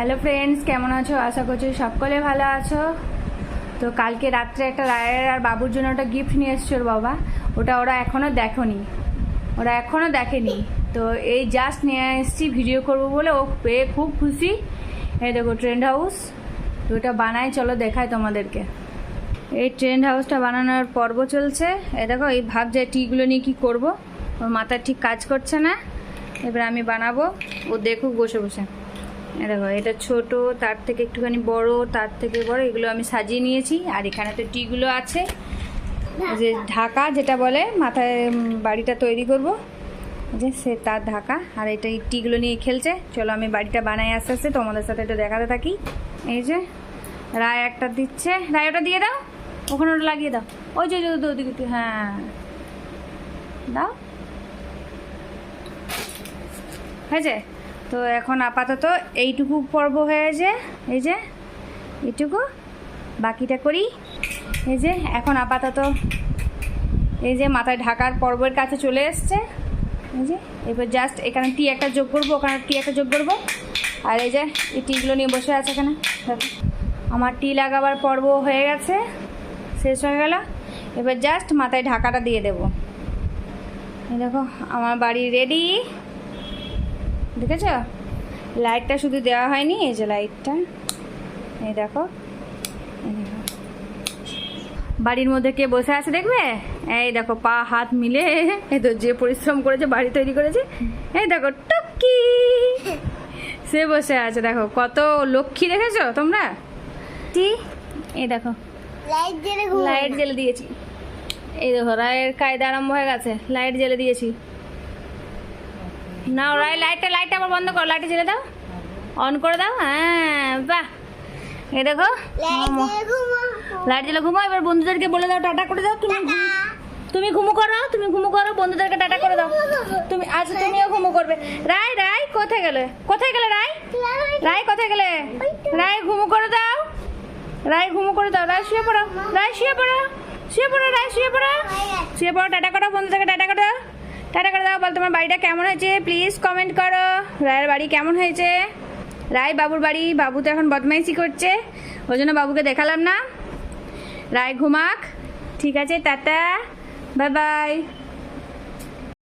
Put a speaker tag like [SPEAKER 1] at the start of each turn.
[SPEAKER 1] Hello friends কেমন আছো? আশা করছি সকলে ভালো আছো। তো কালকে রাত্রে একটা রায়ের আর বাবুর জন্য একটা গিফট নিয়ে এসছে ওর বাবা। ওটা ওরা এখনও দেখনি। ওরা এখনও দেখেনি। তো এই জাস্ট নিয়ে এসেছি ভিডিও করব বলে ও পেয়ে খুব খুশি। এই দেখো ট্রেন্ড হাউস তো ওটা বানাই, চলো দেখায় তোমাদেরকে। এই ট্রেন্ড হাউসটা বানানোর পর্ব চলছে। এ দেখো, এই ভাব ভাবছে টিগুলো নিয়ে কী করব। ওর মাথা ঠিক কাজ করছে না। এবার আমি বানাবো। ও দেখুক বসে বসে। দেখো, এটা ছোট, তার থেকে একটুখানি বড়, তার থেকে বড়, এগুলো আমি সাজিয়ে নিয়েছি। আর এখানে তো টিগুলো আছে। যে ঢাকা যেটা বলে, মাথায় বাড়িটা তৈরি করব। যে সে তার ঢাকা, আর এটা এই টিগুলো নিয়ে খেলছে। চলো আমি বাড়িটা বানাই আস্তে আস্তে, তোমাদের সাথে একটু দেখাতে থাকি। এই যে, রায় একটা দিচ্ছে। রায়, ওটা দিয়ে দাও। ওখানে ওটা লাগিয়ে দাও। ওই যে ওদিকে হ্যাঁ। দাও। হয়েছে? তো এখন আপাতত এইটুকু পর্ব হয়েছে। এই যে, এইটুকু। বাকিটা করি। এই যে, এখন আপাতত এই যে মাথায় ঢাকার পর্বের কাছে চলে এসছে। এই যে, এবার জাস্ট এখানে টি একটা যোগ করব, ওখানে টি একটা যোগ করব। আর এই যে, এই টিগুলো নিয়ে বসে আছে এখানে। আমার টি লাগাবার পর্ব হয়ে গেছে, শেষ হয়ে গেল। এবার জাস্ট মাথায় ঢাকাটা দিয়ে দেবো। দেখো, আমার বাড়ি রেডি দেখেছ? লাইটটা শুধু দেওয়া হয়নি এই যে লাইটটা এই দেখো। বাড়ির মধ্যে কে বসে আছে দেখবে? এই দেখো পা হাত মিলে এই তো যে পরিশ্রম করেছে বাড়ি তৈরি করেছে। এই দেখো টুকি। সে বসে আছে দেখো কত লক্ষ্মী দেখেছ তোমরা? এই দেখো।
[SPEAKER 2] লাইট জ্বেলে
[SPEAKER 1] লাইট জ্বেলে দিয়েছি। এই দেখো রায়ের কায়দা আরম্ভ হয়ে গেছে লাইট জ্বেলে দিয়েছি। নাও রায় লাইটটা লাইটটা আবার বন্ধ করো, লাইটটা জ্বেলে দাও। অন করে দাও হ্যাঁ বাহ। এই দেখো
[SPEAKER 2] লাইট জ্বেলে ঘুমো,
[SPEAKER 1] এবার বন্ধুদেরকে বলে দাও, টাটা করে দাও, তুমি তুমি ঘুমো করো, তুমি ঘুমো করো, বন্ধুদেরকে টাটা করে দাও। তুমি আচ্ছা তুমিও ঘুমো করবে। রায় রায় কোথায় গেলে? কোথায় গেলে রায় রায় কোথায় গেলে? রায় ঘুমো করে দাও। রায় ঘুমো করে দাও। রায় শুয়ে পড়ো। রায় শুয়ে পড়ো। শুয়ে পড়ো রায় শুয়ে পড়ো। শুয়ে পড়ো, টাটা করো, বন্ধুদেরকে টাটা করো টাটা করে দাও, বল তোমার বাড়িটা কেমন হয়েছে? প্লিজ কমেন্ট করো। রায়ের বাড়ি কেমন হয়েছে? রায় বাবুর বাড়ি, বাবু তো এখন বদমাইশি করছে, ওই জন্য বাবুকে দেখালাম না। রায় ঘুমাক। ঠিক আছে, টাটা। Bye bye